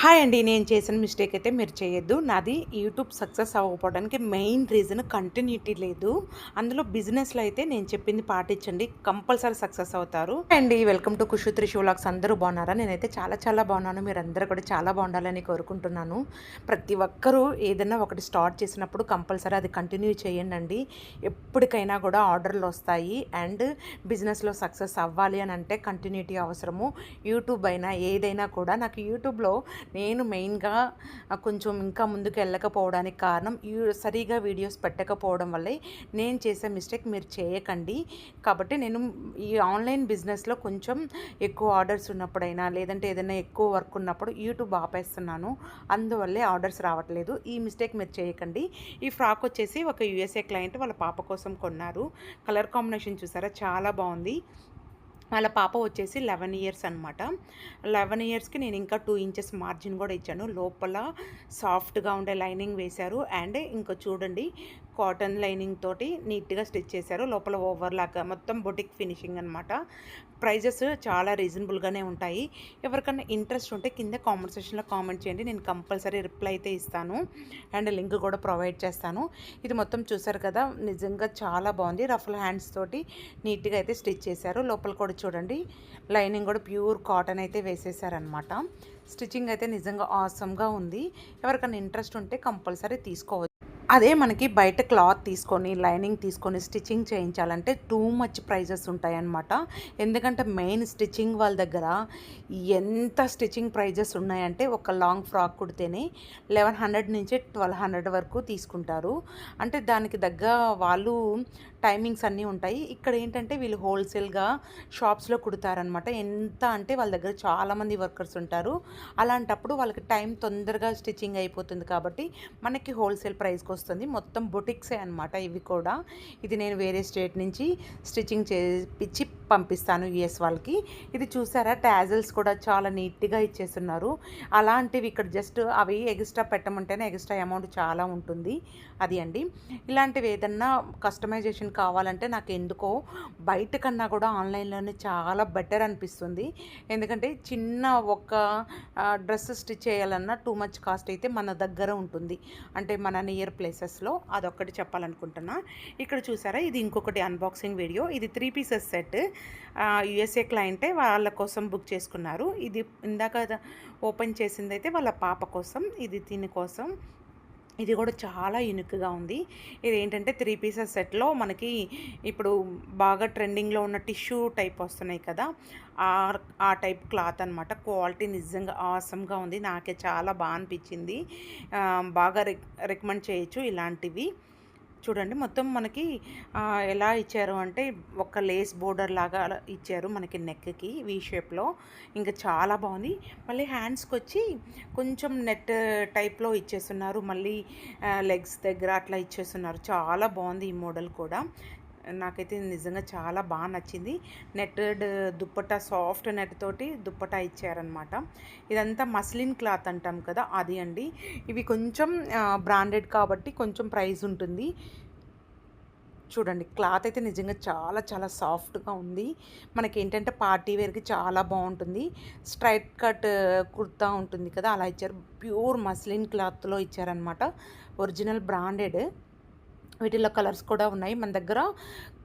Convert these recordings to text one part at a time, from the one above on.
Hi అండి నేను చేసిన మిస్టేక్ అయితే మీరు చేయొద్దు. నాది యూట్యూబ్ సక్సెస్ అవ్వకపోవడానికి మెయిన్ రీజన్ కంటిన్యూటీ లేదు. అందులో బిజినెస్లో అయితే నేను చెప్పింది పాటించండి. కంపల్సరీ సక్సెస్ అవుతారు. అండి వెల్కమ్ టు కుషు త్రీ షోలాక్స్ అందరూ బాగున్నారా? నేనైతే చాలా చాలా బాగున్నాను. మీరు అందరూ కూడా చాలా బాగుండాలని కోరుకుంటున్నాను. ప్రతి ఒక్కరూ ఏదైనా ఒకటి స్టార్ట్ చేసినప్పుడు కంపల్సరీ అది కంటిన్యూ చేయండి అండి ఎప్పటికైనా కూడా ఆర్డర్లు వస్తాయి. అండ్ బిజినెస్లో సక్సెస్ అవ్వాలి అని అంటే కంటిన్యూటీ అవసరము. యూట్యూబ్ అయినా ఏదైనా కూడా నాకు యూట్యూబ్లో నేను మెయిన్గా కొంచెం ఇంకా ముందుకు వెళ్ళకపోవడానికి కారణం ఈ సరిగా వీడియోస్ పెట్టకపోవడం వల్లే నేను చేసే మిస్టేక్ మీరు చేయకండి. కాబట్టి నేను ఈ ఆన్లైన్ బిజినెస్లో కొంచెం ఎక్కువ ఆర్డర్స్ ఉన్నప్పుడైనా లేదంటే ఏదైనా ఎక్కువ వర్క్ ఉన్నప్పుడు యూట్యూబ్ ఆపేస్తున్నాను. అందువల్లే ఆర్డర్స్ రావట్లేదు. ఈ మిస్టేక్ మీరు చేయకండి. ఈ ఫ్రాక్ వచ్చేసి ఒక యూఎస్ఏ క్లయింట్ వాళ్ళ పాప కోసం కొన్నారు. కలర్ కాంబినేషన్ చూసారా? చాలా బాగుంది. వాళ్ళ పాప వచ్చేసి లెవెన్ ఇయర్స్ అనమాట లెవెన్ ఇయర్స్కి నేను ఇంకా టూ ఇంచెస్ మార్జిన్ కూడా ఇచ్చాను. లోపల సాఫ్ట్గా ఉండే లైనింగ్ వేశారు. అండ్ ఇంకా చూడండి కాటన్ లైనింగ్ తోటి నీట్గా స్టిచ్ చేశారు. లోపల ఓవర్ లాగా మొత్తం బొటిక్ ఫినిషింగ్ అనమాట ప్రైజెస్ చాలా రీజనబుల్గానే ఉంటాయి. ఎవరికైనా ఇంట్రెస్ట్ ఉంటే కింద కామెంట్ సెక్షన్లో కామెంట్ చేయండి. నేను కంపల్సరీ రిప్లై అయితే ఇస్తాను. అండ్ లింక్ కూడా ప్రొవైడ్ చేస్తాను. ఇది మొత్తం చూసారు కదా నిజంగా చాలా బాగుంది. రఫల్ హ్యాండ్స్ తోటి నీట్గా అయితే స్టిచ్ చేశారు. లోపల కూడా చూడండి లైనింగ్ కూడా ప్యూర్ కాటన్ అయితే వేసేసారనమాట స్టిచ్చింగ్ అయితే నిజంగా ఆసమ్గా ఉంది. ఎవరికైనా ఇంట్రెస్ట్ ఉంటే కంపల్సరీ తీసుకోవచ్చు. అదే మనకి బయట క్లాత్ తీసుకొని లైనింగ్ తీసుకొని స్టిచ్చింగ్ చేయించాలంటే టూ మచ్ ప్రైజెస్ ఉంటాయన్నమాట. ఎందుకంటే మెయిన్ స్టిచ్చింగ్ వాళ్ళ దగ్గర ఎంత స్టిచ్చింగ్ ప్రైజెస్ ఉన్నాయంటే ఒక లాంగ్ ఫ్రాక్ కుడితేనే లెవెన్ హండ్రెడ్ నుంచి ట్వెల్వ్ హండ్రెడ్ వరకు తీసుకుంటారు. అంటే దానికి దగ్గర వాళ్ళు టైమింగ్స్ అన్నీ ఉంటాయి. ఇక్కడ ఏంటంటే వీళ్ళు హోల్సేల్గా షాప్స్లో కుడతారనమాట ఎంత అంటే వాళ్ళ దగ్గర చాలామంది వర్కర్స్ ఉంటారు. అలాంటప్పుడు వాళ్ళకి టైం తొందరగా స్టిచ్చింగ్ అయిపోతుంది కాబట్టి మనకి హోల్సేల్ ప్రైస్ కోసం వస్తుంది. మొత్తం బొటిక్సే అనమాట ఇవి కూడా. ఇది నేను వేరే స్టేట్ నుంచి స్టిచ్చింగ్ చేపించి పంపిస్తాను యుఎస్ వాళ్ళకి. ఇది చూసారా? ట్యాజిల్స్ కూడా చాలా నీట్గా ఇచ్చేస్తున్నారు. అలాంటివి ఇక్కడ జస్ట్ అవి ఎక్స్ట్రా పెట్టమంటేనే ఎక్స్ట్రా అమౌంట్ చాలా ఉంటుంది. అది అండి. ఇలాంటివి ఏదన్నా కస్టమైజేషన్ కావాలంటే నాకు ఎందుకో బయట కన్నా కూడా ఆన్లైన్లోనే చాలా బెటర్ అనిపిస్తుంది. ఎందుకంటే చిన్న ఒక డ్రెస్ స్టిచ్ చేయాలన్నా టూ మచ్ కాస్ట్ అయితే మన దగ్గర ఉంటుంది. అంటే మన నియర్ ప్లేసెస్లో అదొక్కటి చెప్పాలనుకుంటున్నా. ఇక్కడ చూసారా? ఇది ఇంకొకటి అన్బాక్సింగ్ వీడియో. ఇది త్రీ పీసెస్ సెట్. యుఎస్ఏ క్లయింటే వాళ్ళ కోసం బుక్ చేసుకున్నారు. ఇది ఇందాక ఓపెన్ చేసింది అయితే వాళ్ళ పాప కోసం ఇది దీని కోసం. ఇది కూడా చాలా యూనిక్గా ఉంది. ఇది ఏంటంటే త్రీ పీసెస్ సెట్లో మనకి ఇప్పుడు బాగా ట్రెండింగ్లో ఉన్న టిష్యూ టైప్ వస్తున్నాయి కదా ఆ టైప్ క్లాత్ అనమాట క్వాలిటీ నిజంగా ఆసమ్గా ఉంది. నాకే చాలా బాగా అనిపించింది. బాగా రికమెండ్ చేయొచ్చు ఇలాంటివి. చూడండి మొత్తం మనకి ఎలా ఇచ్చారు అంటే ఒక లేస్ బోర్డర్ లాగా ఇచ్చారు మనకి నెక్కి వీ షేప్లో. ఇంకా చాలా బాగుంది. మళ్ళీ హ్యాండ్స్కి వచ్చి కొంచెం నెట్ టైప్లో ఇచ్చేస్తున్నారు. మళ్ళీ లెగ్స్ దగ్గర అట్లా ఇచ్చేస్తున్నారు. చాలా బాగుంది ఈ మోడల్ కూడా. నాకైతే నిజంగా చాలా బాగా నచ్చింది. నెట్టెడ్ దుప్పట సాఫ్ట్ నెట్ తోటి దుప్పట ఇచ్చారనమాట ఇదంతా మస్లిన్ క్లాత్ అంటాం కదా అది అండి. ఇవి కొంచెం బ్రాండెడ్ కాబట్టి కొంచెం ప్రైస్ ఉంటుంది. చూడండి క్లాత్ అయితే నిజంగా చాలా చాలా సాఫ్ట్గా ఉంది. మనకి ఏంటంటే పార్టీ వేర్కి చాలా బాగుంటుంది. స్ట్రైట్ కట్ కుర్తా ఉంటుంది కదా అలా ఇచ్చారు. ప్యూర్ మస్లిన్ క్లాత్లో ఇచ్చారనమాట ఒరిజినల్ బ్రాండెడ్. వీటిలో కలర్స్ కూడా ఉన్నాయి. మన దగ్గర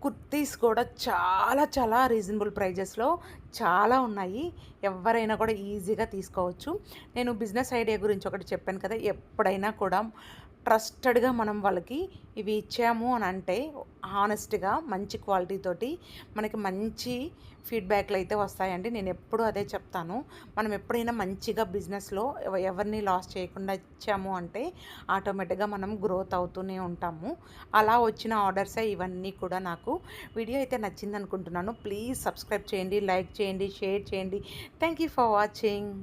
కుర్తీస్ కూడా చాలా చాలా రీజనబుల్ ప్రైజెస్లో చాలా ఉన్నాయి. ఎవరైనా కూడా ఈజీగా తీసుకోవచ్చు. నేను బిజినెస్ ఐడియా గురించి ఒకటి చెప్పాను కదా ఎప్పుడైనా కూడా ట్రస్టెడ్గా మనం వాళ్ళకి ఇవి ఇచ్చాము అని అంటే హానెస్ట్గా మంచి క్వాలిటీతోటి మనకి మంచి ఫీడ్బ్యాక్లు అయితే వస్తాయండి. నేను ఎప్పుడూ అదే చెప్తాను. మనం ఎప్పుడైనా మంచిగా బిజినెస్లో ఎవరిని లాస్ చేయకుండా ఇచ్చాము అంటే ఆటోమేటిక్గా మనం గ్రోత్ అవుతూనే ఉంటాము. అలా వచ్చిన ఆర్డర్సే ఇవన్నీ కూడా నాకు. వీడియో అయితే నచ్చింది అనుకుంటున్నాను ప్లీజ్ సబ్స్క్రైబ్ చేయండి లైక్ చేయండి షేర్ చేయండి. Thank you for watching.